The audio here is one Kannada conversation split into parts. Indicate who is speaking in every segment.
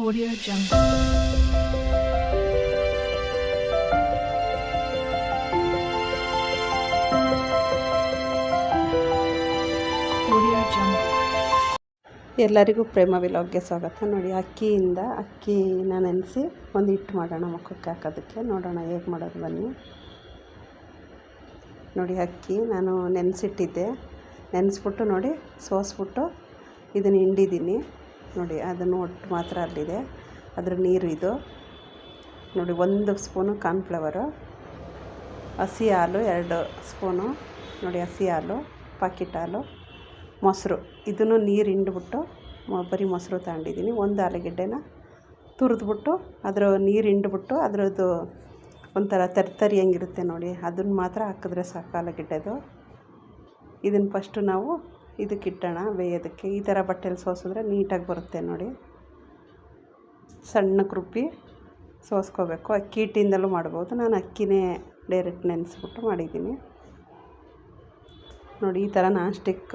Speaker 1: Audio Jungle.
Speaker 2: ಎಲ್ಲರಿಗೂ ಪ್ರೇಮ ವಿಲಾಗ್ಗೆ ಸ್ವಾಗತ. ನೋಡಿ, ಅಕ್ಕಿಯಿಂದ ಅಕ್ಕಿನ ನೆನೆಸಿ ಒಂದು ಹಿಟ್ಟು ಮಾಡೋಣ ಮುಖಕ್ಕೆ ಹಾಕೋದಕ್ಕೆ. ನೋಡೋಣ ಹೇಗೆ ಮಾಡೋದು ಬನ್ನಿ. ನೋಡಿ, ಅಕ್ಕಿ ನಾನು ನೆನೆಸಿಟ್ಟಿದ್ದೆ. ನೆನೆಸ್ಬಿಟ್ಟು ನೋಡಿ, ಸೋಸ್ಬಿಟ್ಟು ಇದನ್ನು ಹಿಂಡಿದ್ದೀನಿ. ನೋಡಿ, ಅದನ್ನು ಒಟ್ಟು ಮಾತ್ರ ಅಲ್ಲಿದೆ. ಅದ್ರ ನೀರು ಇದು. ನೋಡಿ, ಒಂದು ಸ್ಪೂನು ಕಾರ್ನ್ಫ್ಲವರು, ಹಸಿ ಹಾಲು, ಎರಡು ಸ್ಪೂನು, ನೋಡಿ, ಹಸಿ ಹಾಲು, ಪಾಕಿಟ್ ಹಾಲು, ಮೊಸರು. ಇದನ್ನು ನೀರು ಹಿಂಡ್ಬಿಟ್ಟು ಬರೀ ಮೊಸರು ತಗೊಂಡಿದ್ದೀನಿ. ಒಂದು ಆಲೂಗೆಡ್ಡೆನ ತುರಿದ್ಬಿಟ್ಟು ಅದರ ನೀರು ಹಿಂಡ್ಬಿಟ್ಟು ಅದರದ್ದು ಒಂಥರ ತರ್ತರಿ ಹೆಂಗಿರುತ್ತೆ ನೋಡಿ. ಅದನ್ನು ಮಾತ್ರ ಹಾಕಿದ್ರೆ ಸಾಕು ಆಲೂಗೆಡ್ಡೆದು. ಇದನ್ನು ಫಸ್ಟು ನಾವು ಇದಕ್ಕೆ ಇಟ್ಟೋಣ, ಬೇಯೋದಕ್ಕೆ. ಈ ಥರ ಬಟ್ಟೆಲಿ ಸೋಸಿದ್ರೆ ನೀಟಾಗಿ ಬರುತ್ತೆ ನೋಡಿ. ಸಣ್ಣಕ್ಕೆ ರುಬ್ಬಿ ಸೋಸ್ಕೋಬೇಕು. ಅಕ್ಕಿ ಹಿಟ್ಟಿಂದಲೂ ಮಾಡ್ಬೋದು. ನಾನು ಅಕ್ಕಿನೇ ಡೈರೆಕ್ಟ್ ನೆನೆಸ್ಬಿಟ್ಟು ಮಾಡಿದ್ದೀನಿ. ನೋಡಿ, ಈ ಥರ ನಾನ್ ಸ್ಟಿಕ್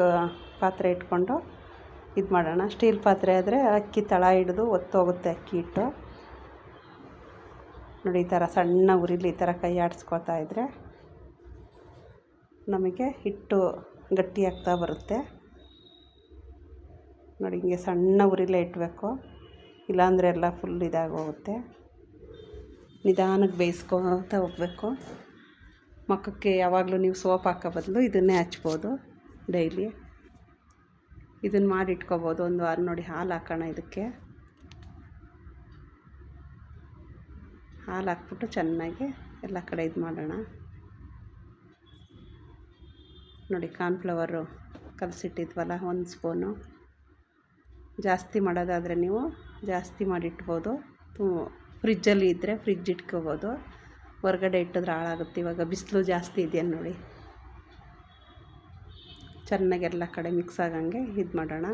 Speaker 2: ಪಾತ್ರೆ ಇಟ್ಕೊಂಡು ಇದು ಮಾಡೋಣ. ಸ್ಟೀಲ್ ಪಾತ್ರೆ ಆದರೆ ಅಕ್ಕಿ ತಳ ಹಿಡಿದು ಒತ್ತೋಗುತ್ತೆ ಅಕ್ಕಿ ಹಿಟ್ಟು. ನೋಡಿ, ಈ ಥರ ಸಣ್ಣ ಉರಿಲಿ ಈ ಥರ ಕೈ ಆಡಿಸ್ಕೊತಾ ಇದ್ದರೆ ನಮಗೆ ಹಿಟ್ಟು ಗಟ್ಟಿ ಆಗ್ತಾ ಬರುತ್ತೆ. ನೋಡಿ, ಹಿಂಗೆ ಸಣ್ಣ ಉರಿಲೇ ಇಡಬೇಕು ಇಲ್ಲಾಂದರೆ ಎಲ್ಲ ಫುಲ್ ಇದಾಗೋಗುತ್ತೆ. ನಿಧಾನಕ್ಕೆ ಬೇಯಿಸ್ಕೊತಾ ಹೋಗ್ಬೇಕು. ಮಕ್ಕಕ್ಕೆ ಯಾವಾಗಲೂ ನೀವು ಸೋಪ್ ಹಾಕೋ ಬದಲು ಇದನ್ನೇ ಹಚ್ಬೋದು ಡೈಲಿ. ಇದನ್ನು ಮಾಡಿ ಇಟ್ಕೋಬೋದು ಒಂದು ವಾರ ನೋಡಿ ಹಾಲು ಹಾಕೋಣ ಇದಕ್ಕೆ. ಹಾಲು ಹಾಕ್ಬಿಟ್ಟು ಚೆನ್ನಾಗಿ ಎಲ್ಲ ಕಡೆ ಇದು ಮಾಡೋಣ ನೋಡಿ ಕಾರ್ನ್ಫ್ಲವರು ಕಲಸಿಟ್ಟಿದ್ವಲ್ಲ ಒಂದು ಸ್ಪೂನು. ಜಾಸ್ತಿ ಮಾಡೋದಾದರೆ ನೀವು ಜಾಸ್ತಿ ಮಾಡಿಟ್ಬೋದು. ಫ್ರಿಜ್ಜಲ್ಲಿ ಇದ್ದರೆ ಫ್ರಿಜ್ ಇಟ್ಕೋಬೋದು. ಹೊರ್ಗಡೆ ಇಟ್ಟಿದ್ರೆ ಹಾಳಾಗುತ್ತೆ. ಇವಾಗ ಬಿಸಿಲು ಜಾಸ್ತಿ ಇದೆ ನೋಡಿ. ಚೆನ್ನಾಗಿ ಎಲ್ಲ ಕಡೆ ಮಿಕ್ಸ್ ಆಗಂಗೆ ಇದು ಮಾಡೋಣ.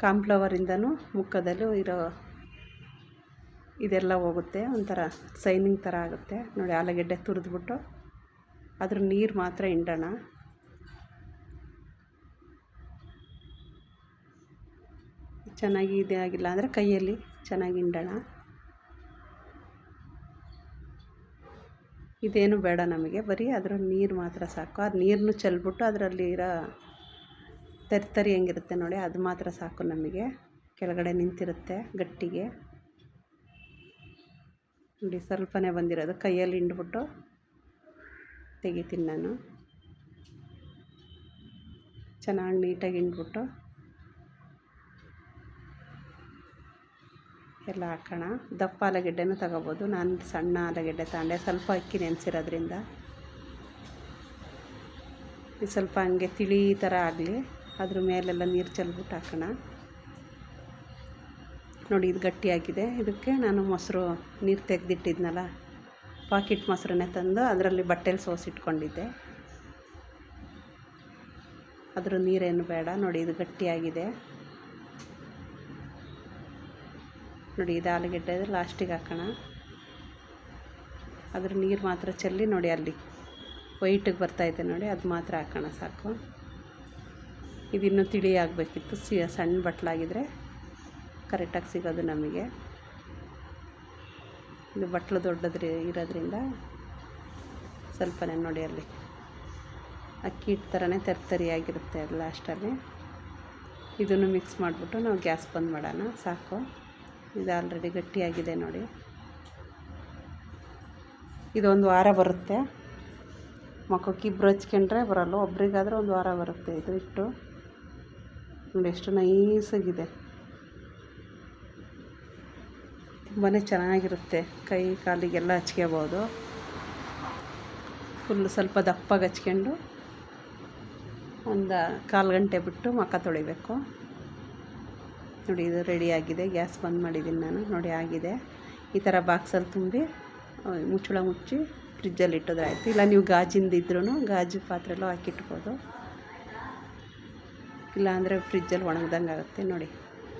Speaker 2: ಕಾಂಪ್ಲವರಿಂದನೂ ಮುಖದಲ್ಲೂ ಇರೋ ಇದೆಲ್ಲ ಹೋಗುತ್ತೆ. ಒಂಥರ ಸೈನಿಂಗ್ ಥರ ಆಗುತ್ತೆ. ನೋಡಿ ಆಲೂಗೆಡ್ಡೆ ತುರಿದ್ಬಿಟ್ಟು ಅದ್ರ ನೀರು ಮಾತ್ರ ಹಿಂಡೋಣ. ಚೆನ್ನಾಗಿ ಇದೇ ಆಗಿಲ್ಲ ಅಂದರೆ ಕೈಯಲ್ಲಿ ಚೆನ್ನಾಗಿ ಹಿಂಡೋಣ. ಇದೇನು ಬೇಡ ನಮಗೆ, ಬರೀ ಅದರ ನೀರು ಮಾತ್ರ ಸಾಕು. ಅದು ನೀರನ್ನು ಚೆಲ್ಬಿಟ್ಟು ಅದರಲ್ಲಿ ಇರೋ ತರಿ ಹೆಂಗಿರುತ್ತೆ ನೋಡಿ, ಅದು ಮಾತ್ರ ಸಾಕು ನಮಗೆ. ಕೆಳಗಡೆ ನಿಂತಿರುತ್ತೆ ಗಟ್ಟಿಗೆ. ನೋಡಿ, ಸ್ವಲ್ಪನೇ ಬಂದಿರೋದು. ಕೈಯಲ್ಲಿ ಹಿಂಡ್ಬಿಟ್ಟು ತೆಗಿತೀನಿ ನಾನು. ಚೆನ್ನಾಗಿ ನೀಟಾಗಿ ಹಿಂಡ್ಬಿಟ್ಟು ಎಲ್ಲ ಹಾಕೋಣ. ದಪ್ಪ ಆಲೂಗೆಡ್ಡೆನೂ ತಗೋಬೋದು. ನಾನು ಸಣ್ಣ ಆಲೂಗೆಡ್ಡೆ ತಗೊಂಡೆ. ಸ್ವಲ್ಪ ಅಕ್ಕಿ ನೆನೆಸಿರೋದ್ರಿಂದ. ಇದು ಸ್ವಲ್ಪ ಹಂಗೆ ತಿಳಿ ಥರ ಆಗಲಿ. ಅದ್ರ ಮೇಲೆಲ್ಲ ನೀರು ಚೆಲ್ಬಿಟ್ಟು ಹಾಕೋಣ. ನೋಡಿ, ಇದು ಗಟ್ಟಿಯಾಗಿದೆ. ಇದಕ್ಕೆ ನಾನು ಮೊಸರು ನೀರು ತೆಗೆದಿಟ್ಟಿದ್ನಲ್ಲ, ಪಾಕಿಟ್ ಮೊಸರನ್ನೇ ತಂದು ಅದರಲ್ಲಿ ಬಟ್ಟೆಲಿ ಸೋಸಿಟ್ಕೊಂಡಿದ್ದೆ ಅದ್ರ ನೀರೇನು ಬೇಡ. ನೋಡಿ, ಇದು ಗಟ್ಟಿಯಾಗಿದೆ. ನೋಡಿ, ಇದು ಆಲೂಗೆಡ್ಡೆ ಲಾಸ್ಟಿಗೆ ಹಾಕೋಣ. ಅದ್ರ ನೀರು ಮಾತ್ರ ಚೆಲ್ಲಿ ನೋಡಿ, ಅಲ್ಲಿ ವೈಟಿಗೆ ಬರ್ತಾಯಿದೆ ನೋಡಿ, ಅದು ಮಾತ್ರ ಹಾಕೋಣ ಸಾಕು. ಇದಿನ್ನೂ ತಿಳಿ ಆಗಬೇಕಿತ್ತು. ಸಿ, ಸಣ್ಣ ಬಟ್ಲಾಗಿದ್ದರೆ ಕರೆಕ್ಟಾಗಿ ಸಿಗೋದು ನಮಗೆ. ಇದು ಬಟ್ಲು ದೊಡ್ಡದ್ರಿ ಇರೋದ್ರಿಂದ ಸ್ವಲ್ಪನೇ ನೋಡಿ, ಅಲ್ಲಿ ಅಕ್ಕಿ ಹಿಟ್ಟು ಥರನೇ ತರ್ತರಿಯಾಗಿರುತ್ತೆ ಲಾಸ್ಟಲ್ಲಿ ಇದನ್ನು ಮಿಕ್ಸ್ ಮಾಡಿಬಿಟ್ಟು ನಾವು ಗ್ಯಾಸ್ ಬಂದ್ ಮಾಡೋಣ. ಸಾಕು. ಇದು ಆಲ್ರೆಡಿ ಗಟ್ಟಿಯಾಗಿದೆ ನೋಡಿ. ಇದೊಂದು ವಾರ ಬರುತ್ತೆ. ಮುಖಕ್ಕೆ ಇಬ್ಬರು ಹಚ್ಕೊಂಡ್ರೆ ಬರಲ್ಲ, ಒಬ್ರಿಗಾದ್ರೆ ಒಂದು ವಾರ ಬರುತ್ತೆ ಇದು ಇಟ್ಟು. ನೋಡಿ ಎಷ್ಟು ನೈಸಾಗಿದೆ. ತುಂಬಾ ಚೆನ್ನಾಗಿರುತ್ತೆ. ಕೈ ಕಾಲಿಗೆಲ್ಲ ಹಚ್ಕೋಬೋದು. ಫುಲ್ಲು ಸ್ವಲ್ಪ ದಪ್ಪಾಗಿ ಹಚ್ಕೊಂಡು ಒಂದು ಕಾಲು ಗಂಟೆ ಬಿಟ್ಟು ಮುಖ ತೊಳಿಬೇಕು. ನೋಡಿ ಇದು ರೆಡಿಯಾಗಿದೆ ಗ್ಯಾಸ್ ಬಂದ್ ಮಾಡಿದ್ದೀನಿ ನಾನು. ನೋಡಿ ಆಗಿದೆ. ಈ ಥರ ಬಾಕ್ಸಲ್ಲಿ ತುಂಬಿ ಮುಚ್ಚಳ ಮುಚ್ಚಿ ಫ್ರಿಜ್ಜಲ್ಲಿ ಇಟ್ಟಿದ್ರೆ ಆಯಿತು. ಇಲ್ಲ, ನೀವು ಗಾಜಿಂದು ಇದ್ರೂ ಗಾಜು ಪಾತ್ರೆಲ್ಲೂ ಹಾಕಿಟ್ಬೋದು. ಇಲ್ಲಾಂದರೆ ಫ್ರಿಜ್ಜಲ್ಲಿ ಒಣಗ್ದಂಗೆ ಆಗುತ್ತೆ. ನೋಡಿ,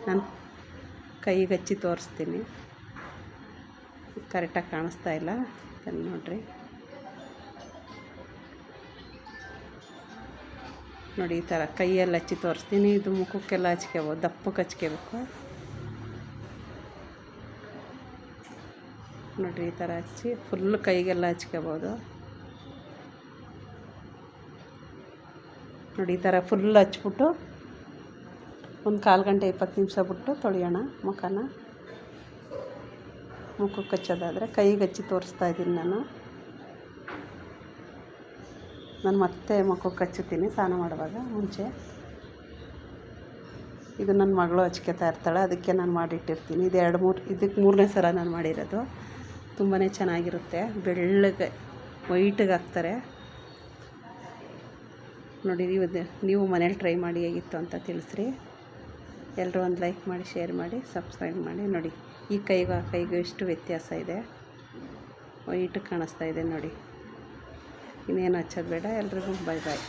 Speaker 2: ನಾನು ಕೈಗೆ ಹಚ್ಚಿ ತೋರಿಸ್ತೀನಿ. ಕರೆಕ್ಟಾಗಿ ಕಾಣಿಸ್ತಾ ಇಲ್ಲ. ನೋಡಿರಿ. ನೋಡಿ, ಈ ಥರ ಕೈಯಲ್ಲಿ ಹಚ್ಚಿ ತೋರಿಸ್ತೀನಿ. ಇದು ಮುಖಕ್ಕೆಲ್ಲ ಹಚ್ಕೋಬೋದು, ದಪ್ಪಕ್ಕೆ ಹಚ್ಕೋಬೇಕು. ನೋಡಿರಿ, ಈ ಥರ ಹಚ್ಚಿ ಫುಲ್ ಕೈಗೆಲ್ಲ ಹಚ್ಕೋಬೋದು. ನೋಡಿ, ಈ ಥರ ಫುಲ್ ಹಚ್ಬಿಟ್ಟು ಒಂದು ಕಾಲು ಗಂಟೆ ಇಪ್ಪತ್ತು ನಿಮಿಷ ಬಿಟ್ಟು ತೊಳೆಯೋಣ ಮುಖನ. ಮುಖಕ್ಕೆ ಹಚ್ಚೋದಾದರೆ ಕೈಗೆ ಹಚ್ಚಿ ತೋರಿಸ್ತಾ ಇದ್ದೀನಿ ನಾನು. ನಾನು ಮತ್ತೆ ಮುಖಕ್ಕೆ ಹಚ್ಚುತ್ತೀನಿ ಸ್ನಾನ ಮಾಡುವಾಗ, ಮುಂಚೆ. ಇದು ನನ್ನ ಮಗಳು ಹಚ್ಕೋತಾ ಇರ್ತಾಳೆ, ಅದಕ್ಕೆ ನಾನು ಮಾಡಿಟ್ಟಿರ್ತೀನಿ. ಇದು ಎರಡು ಮೂರು, ಇದಕ್ಕೆ ಮೂರನೇ ಸಲ ನಾನು ಮಾಡಿರೋದು. ತುಂಬಾ ಚೆನ್ನಾಗಿರುತ್ತೆ. ಬೆಳ್ಳಗೆ, ವೈಟಿಗೆ ಹಾಕ್ತಾರೆ. ನೋಡಿ, ನೀವು ನೀವು ಮನೇಲಿ ಟ್ರೈ ಮಾಡಿ ಹೇಗಿತ್ತು ಅಂತ ತಿಳಿಸ್ರಿ. ಎಲ್ಲರೂ ಒಂದು ಲೈಕ್ ಮಾಡಿ, ಶೇರ್ ಮಾಡಿ, ಸಬ್ಸ್ಕ್ರೈಬ್ ಮಾಡಿ. ನೋಡಿ, ಈ ಕೈಗೂ ಆ ಕೈಗೂ ಎಷ್ಟು ವ್ಯತ್ಯಾಸ ಇದೆ. ವೈಟ್ ಕಾಣಿಸ್ತಾ ಇದೆ ನೋಡಿ. ಇನ್ನೇನು ಹಚ್ಚೋದು ಬೇಡ ಎಲ್ರಿಗೂ ಬಾಯ್ ಬಾಯ್